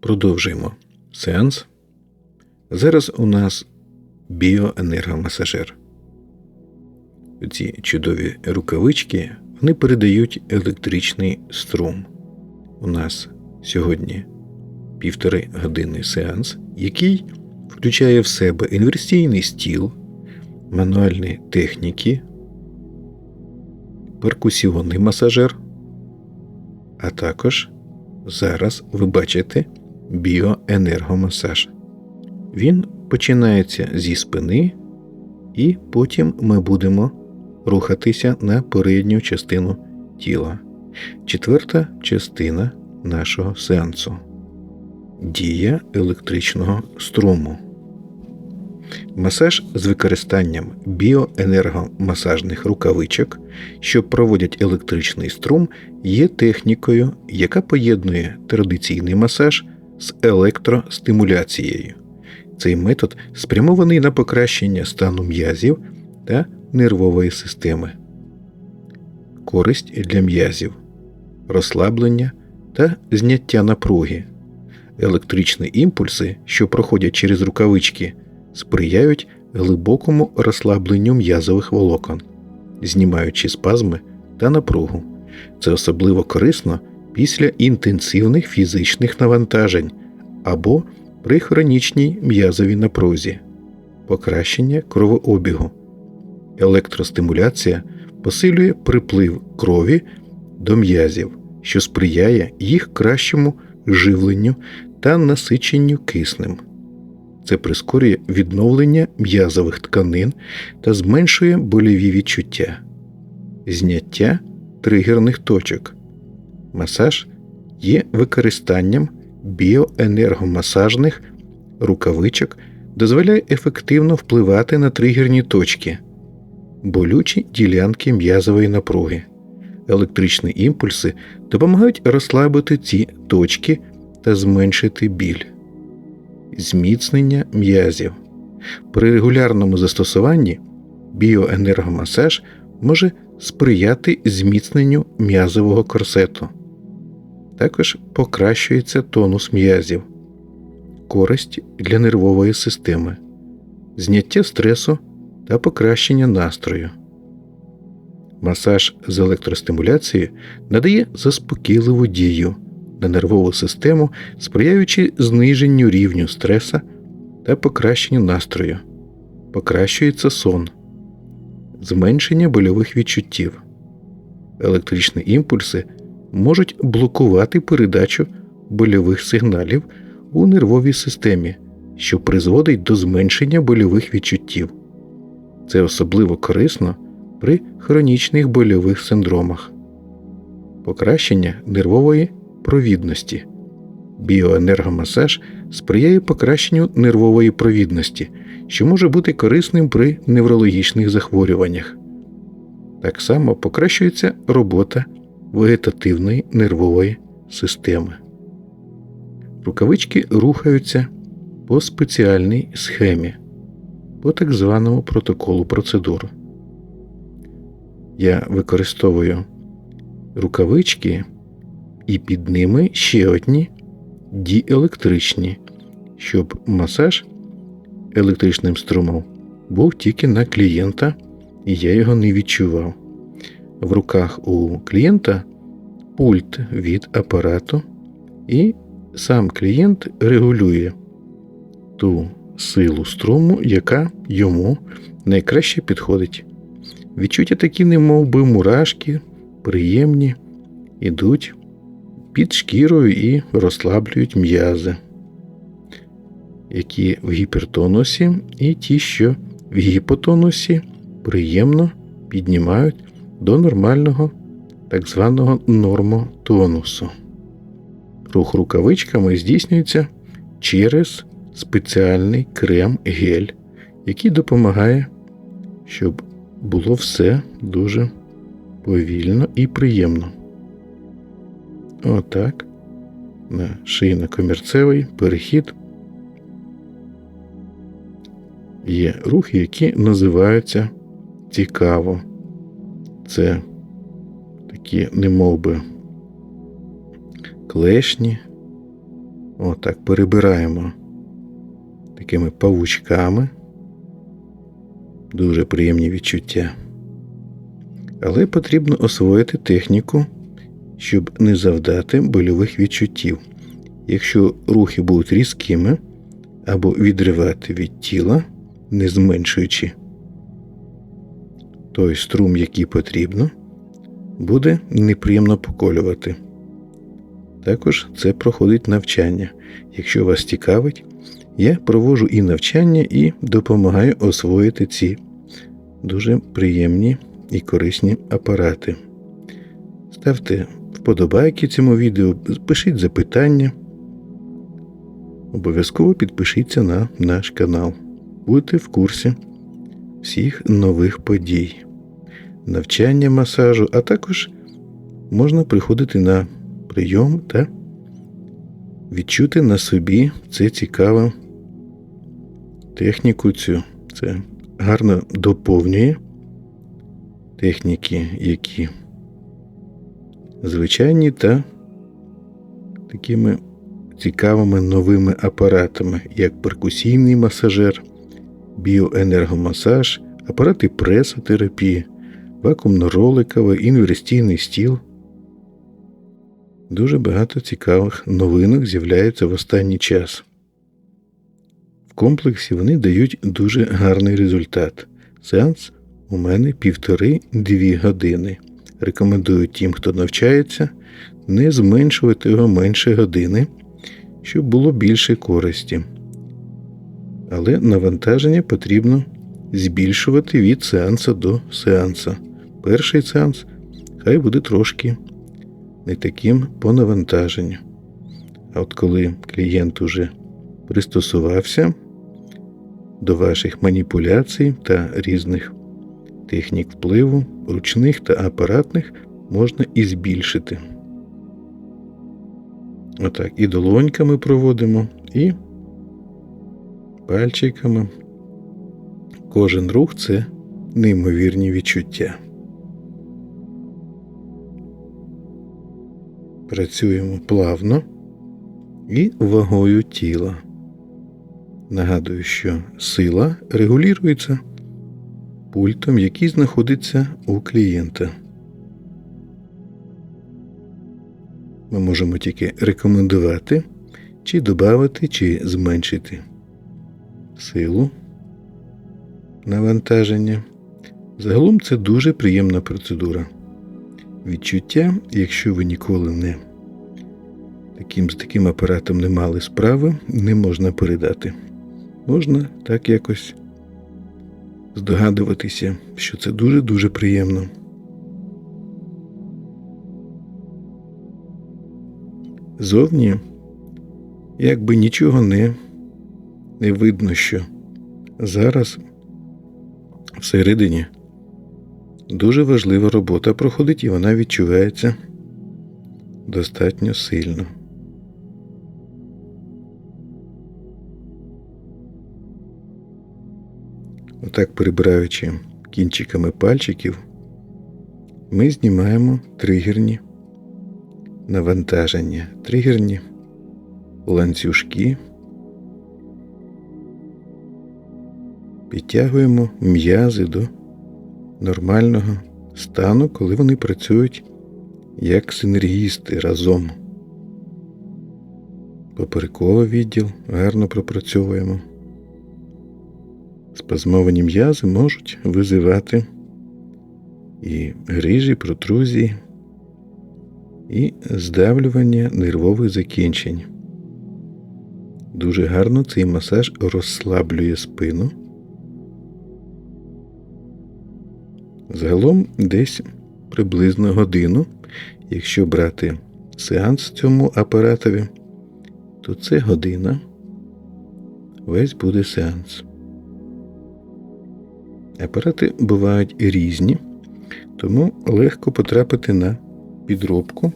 Продовжуємо сеанс. Зараз у нас біоенергомасажер. Ці чудові рукавички вони передають електричний струм. У нас сьогодні півтори години сеанс, який включає в себе інверсійний стіл, мануальні техніки, перкусіонний масажер, а також зараз ви бачите біоенергомасаж. Він починається зі спини, і потім ми будемо рухатися на передню частину тіла. Четверта частина нашого сеансу. Дія електричного струму. Масаж з використанням біоенергомасажних рукавичок, що проводять електричний струм, є технікою, яка поєднує традиційний масаж з електростимуляцією. Цей метод спрямований на покращення стану м'язів та нервової системи, користь для м'язів, розслаблення та зняття напруги. Електричні імпульси, що проходять через рукавички, сприяють глибокому розслабленню м'язових волокон, знімаючи спазми та напругу. Це особливо корисно після інтенсивних фізичних навантажень або при хронічній м'язовій напрузі, покращення кровообігу. Електростимуляція посилює приплив крові до м'язів, що сприяє їх кращому живленню та насиченню киснем. Це прискорює відновлення м'язових тканин та зменшує больові відчуття, зняття тригерних точок. Масаж є використанням біоенергомасажних рукавичок, дозволяє ефективно впливати на тригерні точки, болючі ділянки м'язової напруги. Електричні імпульси допомагають розслабити ці точки та зменшити біль, зміцнення м'язів. При регулярному застосуванні біоенергомасаж може сприяти зміцненню м'язового корсету. Також покращується тонус м'язів, користь для нервової системи, зняття стресу та покращення настрою. Масаж з електростимуляцією надає заспокійливу дію на нервову систему, сприяючи зниженню рівню стреса та покращенню настрою, покращується сон, зменшення больових відчуттів. Електричні імпульси можуть блокувати передачу больових сигналів у нервовій системі, що призводить до зменшення больових відчуттів. Це особливо корисно при хронічних больових синдромах, покращення нервової провідності. Біоенергомасаж сприяє покращенню нервової провідності, що може бути корисним при неврологічних захворюваннях. Так само покращується робота вегетативної нервової системи. Рукавички рухаються по спеціальній схемі, по так званому протоколу процедур. Я використовую рукавички і під ними ще одні діелектричні, щоб масаж електричним струмом був тільки на клієнта, і я його не відчував. В руках у клієнта пульт від апарату, і сам клієнт регулює ту силу струму, яка йому найкраще підходить. Відчуття такі, немов би мурашки, приємні, ідуть під шкірою і розслаблюють м'язи, які в гіпертонусі, і ті, що в гіпотонусі приємно піднімають до нормального так званого нормотонусу. Рух рукавичками здійснюється через спеціальний крем гель, який допомагає, щоб було все дуже повільно і приємно. Отак. На шийно-комірцевий перехід є рухи, які називаються цікаво. Це такі немовби клешні, Отак перебираємо такими павучками. Дуже приємні відчуття. Але потрібно освоїти техніку, щоб не завдати больових відчуттів. Якщо рухи будуть різкими або відривати від тіла, не зменшуючи той струм, який потрібно, буде неприємно поколювати. Також це проходить навчання. Якщо вас цікавить, я проводжу і навчання, і допомагаю освоїти ці дуже приємні і корисні апарати. Ставте вподобайки цьому відео, пишіть запитання. Обов'язково підпишіться на наш канал. Будьте в курсі всіх нових подій, навчання масажу, а також можна приходити на прийом та відчути на собі це цікаву техніку цю. Це гарно доповнює техніки, які звичайні та такими цікавими новими апаратами, як перкусійний масажер, біоенергомасаж, апарати пресотерапії, вакуумно-роликовий, інверстійний стіл. Дуже багато цікавих новинок з'являється в останній час. В комплексі вони дають дуже гарний результат. Сеанс у мене півтори-дві години. Рекомендую тим, хто навчається, не зменшувати його менше години, щоб було більше користі. Але навантаження потрібно збільшувати від сеансу до сеансу. Перший сеанс хай буде трошки не таким по навантаженню. А от коли клієнт уже пристосувався до ваших маніпуляцій та різних технік впливу, ручних та апаратних, можна і збільшити. Отак, і долоньками проводимо, і пальчиками. Кожен рух це неймовірні відчуття. Працюємо плавно і вагою тіла. Нагадую, що сила регулюється пультом, який знаходиться у клієнта. Ми можемо тільки рекомендувати, чи додати, чи зменшити силу навантаження. Загалом це дуже приємна процедура. Відчуття, якщо ви ніколи не таким, з таким апаратом не мали справи, не можна передати. Можна так якось здогадуватися, що це дуже-дуже приємно. Зовні якби нічого не, не видно, що зараз всередині дуже важлива робота проходить і вона відчувається достатньо сильно. Отак, перебираючи кінчиками пальчиків, ми знімаємо тригерні навантаження, тригерні ланцюжки, підтягуємо м'язи до нормального стану, коли вони працюють як синергісти разом. Поперековий відділ гарно пропрацьовуємо. Спазмовані м'язи можуть визивати і грижі, протрузії, і здавлювання нервових закінчень. Дуже гарно цей масаж розслаблює спину. Загалом десь приблизно годину, якщо брати сеанс цьому апаратові, то це година. Весь буде сеанс. Апарати бувають різні, тому легко потрапити на підробку,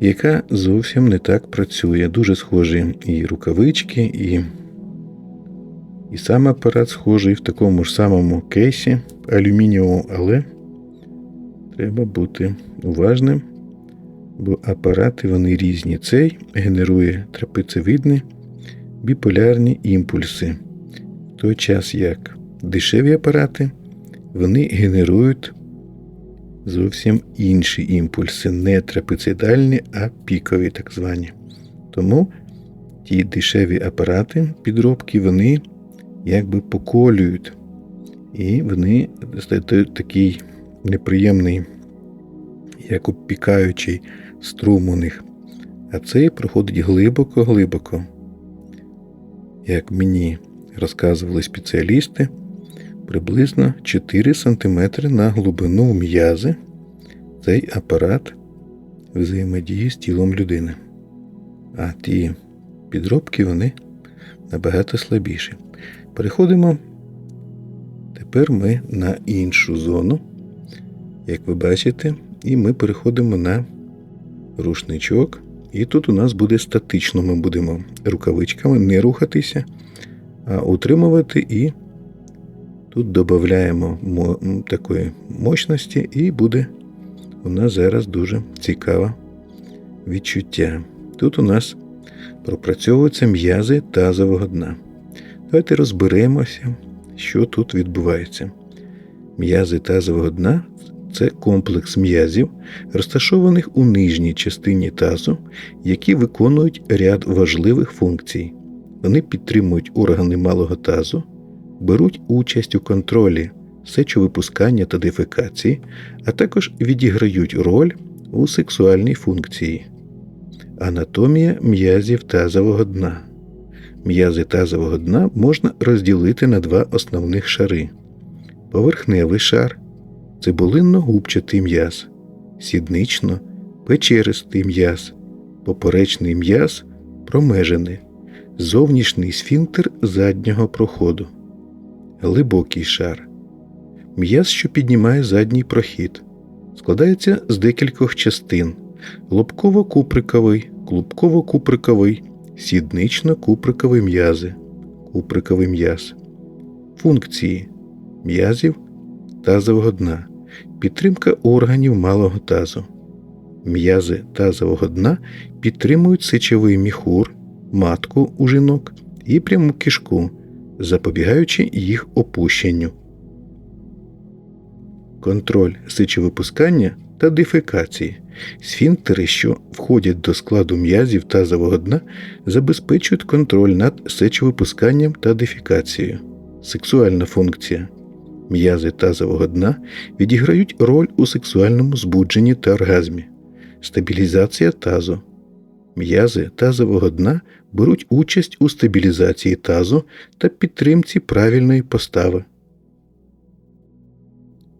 яка зовсім не так працює. Дуже схожі і рукавички, і і сам апарат схожий в такому ж самому кейсі алюмінієвому, але треба бути уважним, бо апарати вони різні. Цей генерує трапецевидні біполярні імпульси. В той час як дешеві апарати вони генерують зовсім інші імпульси, не трапецидальні, а пікові, так звані. Тому ті дешеві апарати підробки вони якби поколюють. І вони стають такий неприємний, як опікаючий струм у них. А цей проходить глибоко-глибоко. Як мені розказували спеціалісти, приблизно 4 см на глибину м'язи цей апарат взаємодіє з тілом людини. А ті підробки вони набагато слабіші. Переходимо тепер ми на іншу зону, як ви бачите, і ми переходимо на рушничок. І тут у нас буде статично, ми будемо рукавичками не рухатися, а утримувати і тут додаємо такої мощності, і буде у нас зараз дуже цікаве відчуття. Тут у нас пропрацьовуються м'язи тазового дна. Давайте розберемося, що тут відбувається. М'язи тазового дна це комплекс м'язів, розташованих у нижній частині тазу, які виконують ряд важливих функцій. Вони підтримують органи малого тазу, беруть участь у контролі сечовипускання та дефекації, а також відіграють роль у сексуальній функції. Анатомія м'язів тазового дна. М'язи тазового дна можна розділити на два основних шари: поверхневий шар цибулинно-губчатий м'яз, сіднично печеристий м'яз, поперечний м'яз промежений, зовнішній сфінктер заднього проходу, глибокий шар. М'яз, що піднімає задній прохід, складається з декількох частин: лобково-куприковий, клубково-куприковий, сіднично-куприковий м'язи, куприковий м'яз, функції м'язів тазового дна, підтримка органів малого тазу. М'язи тазового дна підтримують сечовий міхур, матку у жінок і пряму кишку, запобігаючи їх опущенню. Контроль сечовипускання та дефекації. Сфінктери, що входять до складу м'язів тазового дна, забезпечують контроль над сечовипусканням та дефікацією. Сексуальна функція. М'язи тазового дна відіграють роль у сексуальному збудженні та оргазмі, стабілізація тазу. М'язи тазового дна беруть участь у стабілізації тазу та підтримці правильної постави.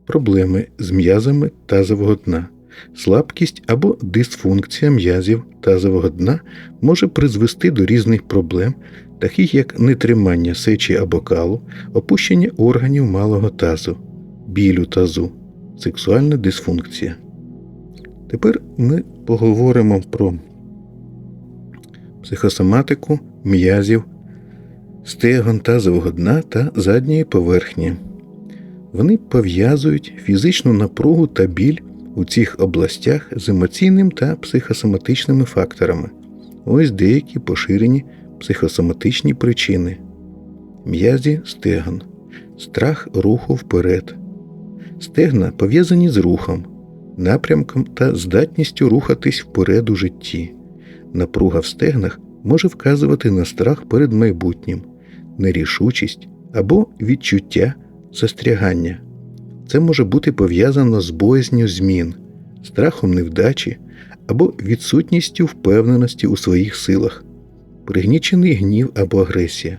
Проблеми з м'язами тазового дна. Слабкість або дисфункція м'язів тазового дна може призвести до різних проблем, таких як нетримання сечі або калу, опущення органів малого тазу, білю тазу, сексуальна дисфункція. Тепер ми поговоримо про психосоматику м'язів, стегон тазового дна та задньої поверхні. Вони пов'язують фізичну напругу та біль у цих областях з емоційним та психосоматичними факторами. Ось деякі поширені психосоматичні причини. М'язі стегон, страх руху вперед. Стегна пов'язані з рухом, напрямком та здатністю рухатись вперед у житті. Напруга в стегнах може вказувати на страх перед майбутнім, нерішучість або відчуття застрягання. Це може бути пов'язано з боязню змін, страхом невдачі або відсутністю впевненості у своїх силах, пригнічений гнів або агресія.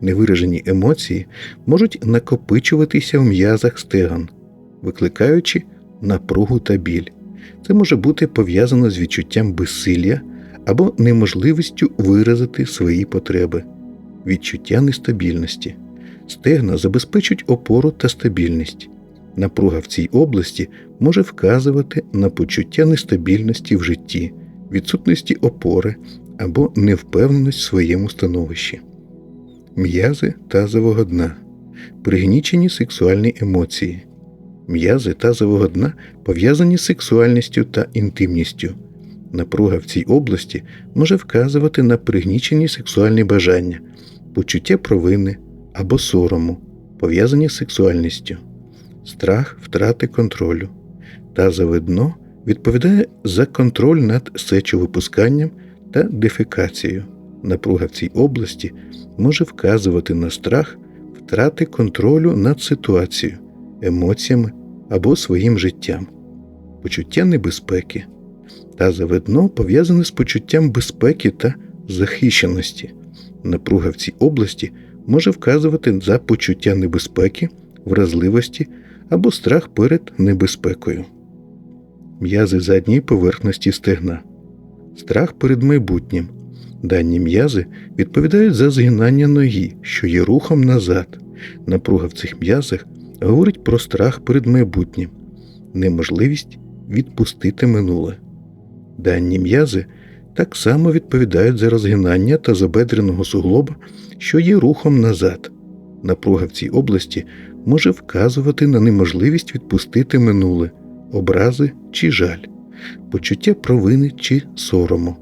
Невиражені емоції можуть накопичуватися в м'язах стегон, викликаючи напругу та біль. Це може бути пов'язано з відчуттям безсилля або неможливістю виразити свої потреби, відчуття нестабільності. Стегна забезпечують опору та стабільність. Напруга в цій області може вказувати на почуття нестабільності в житті, відсутності опори або невпевненість в своєму становищі. М'язи тазового дна, пригнічені сексуальні емоції. М'язи тазового дна пов'язані з сексуальністю та інтимністю. Напруга в цій області може вказувати на пригнічені сексуальні бажання, почуття провини або сорому, пов'язані з сексуальністю, страх втрати контролю. Тазове дно відповідає за контроль над сечовипусканням та дефекацією. Напруга в цій області може вказувати на страх втрати контролю над ситуацією, емоціями або своїм життям, почуття небезпеки. Тазове дно пов'язане з почуттям безпеки та захищеності. Напруга в цій області може вказувати за почуття небезпеки, вразливості або страх перед небезпекою. М'язи задньої поверхності стегна. Страх перед майбутнім. Дані м'язи відповідають за згинання ноги, що є рухом назад. Напруга в цих м'язах говорить про страх перед майбутнім, неможливість відпустити минуле. Дані м'язи так само відповідають за розгинання та забедреного суглоба, що є рухом назад. Напруга в цій області може вказувати на неможливість відпустити минуле, образи чи жаль, почуття провини чи сорому.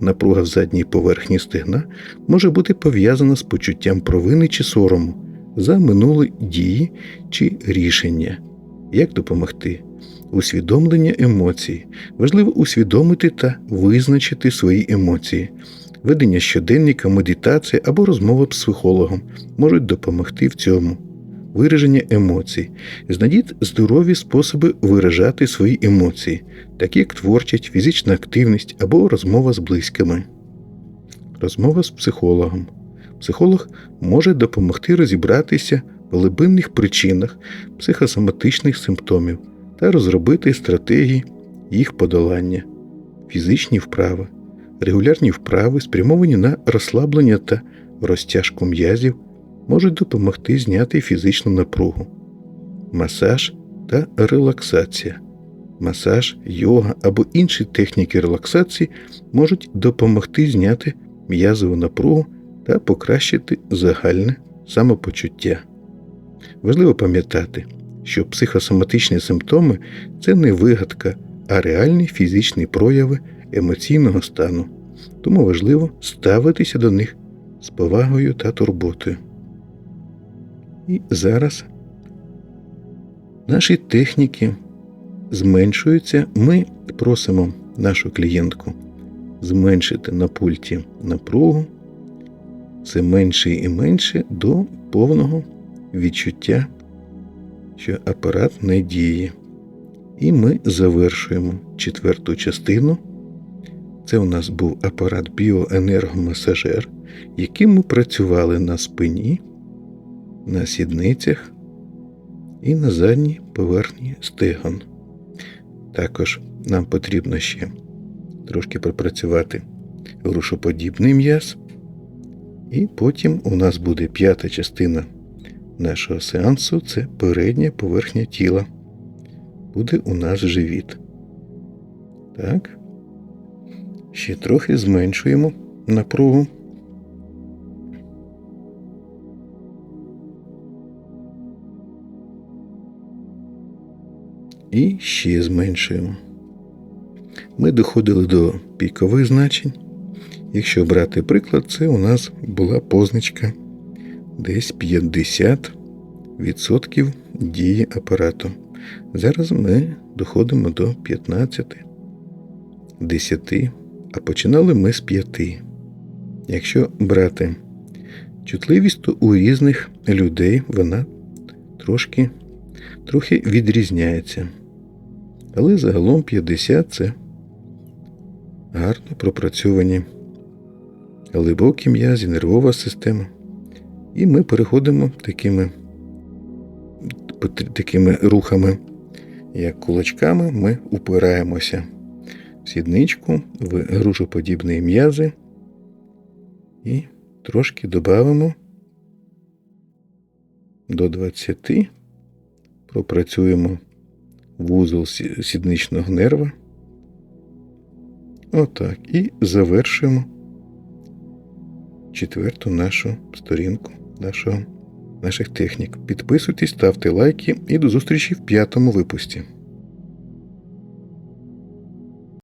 Напруга в задній поверхні стегна може бути пов'язана з почуттям провини чи сорому за минулі дії чи рішення. Як допомогти? Усвідомлення емоцій. Важливо усвідомити та визначити свої емоції. Ведення щоденника, медитація або розмова з психологом можуть допомогти в цьому. Вираження емоцій. Знайдіть здорові способи виражати свої емоції, такі як творчість, фізична активність або розмова з близькими. Розмова з психологом. Психолог може допомогти розібратися в глибинних причинах психосоматичних симптомів та розробити стратегії їх подолання, фізичні вправи, регулярні вправи, спрямовані на розслаблення та розтяжку м'язів, можуть допомогти зняти фізичну напругу, масаж та релаксація. Масаж, йога або інші техніки релаксації можуть допомогти зняти м'язову напругу та покращити загальне самопочуття. Важливо пам'ятати, що психосоматичні симптоми це не вигадка, а реальні фізичні прояви емоційного стану, тому важливо ставитися до них з повагою та турботою. І зараз наші техніки зменшуються. Ми просимо нашу клієнтку зменшити на пульті напругу все менше і менше до повного відчуття, що апарат не діє. І ми завершуємо четверту частину. Це у нас був апарат біоенергомасажер, яким ми працювали на спині, на сідницях і на задній поверхні стегон. Також нам потрібно ще трошки пропрацювати грушоподібний м'яз. І потім у нас буде п'ята частина нашого сеансу це передня поверхня тіла. Буде у нас живіт. Так. Ще трохи зменшуємо напругу. І ще зменшуємо. Ми доходили до пікових значень. Якщо брати приклад, це у нас була позначка десь 50% дії апарату. Зараз ми доходимо до 15, 10, а починали ми з 5. Якщо брати чутливість, то у різних людей вона трошки трохи відрізняється. Але загалом 50 це гарно пропрацьовані глибокі м'язі, нервова система. І ми переходимо такими такими рухами, як кулачками, ми упираємося в сідничку, в грушоподібні м'язи і трошки додамо до 20, пропрацюємо вузол сідничного нерва. Отак. І завершуємо четверту нашу сторінку нашого, наших технік. Підписуйтесь, ставте лайки і до зустрічі в п'ятому випусті.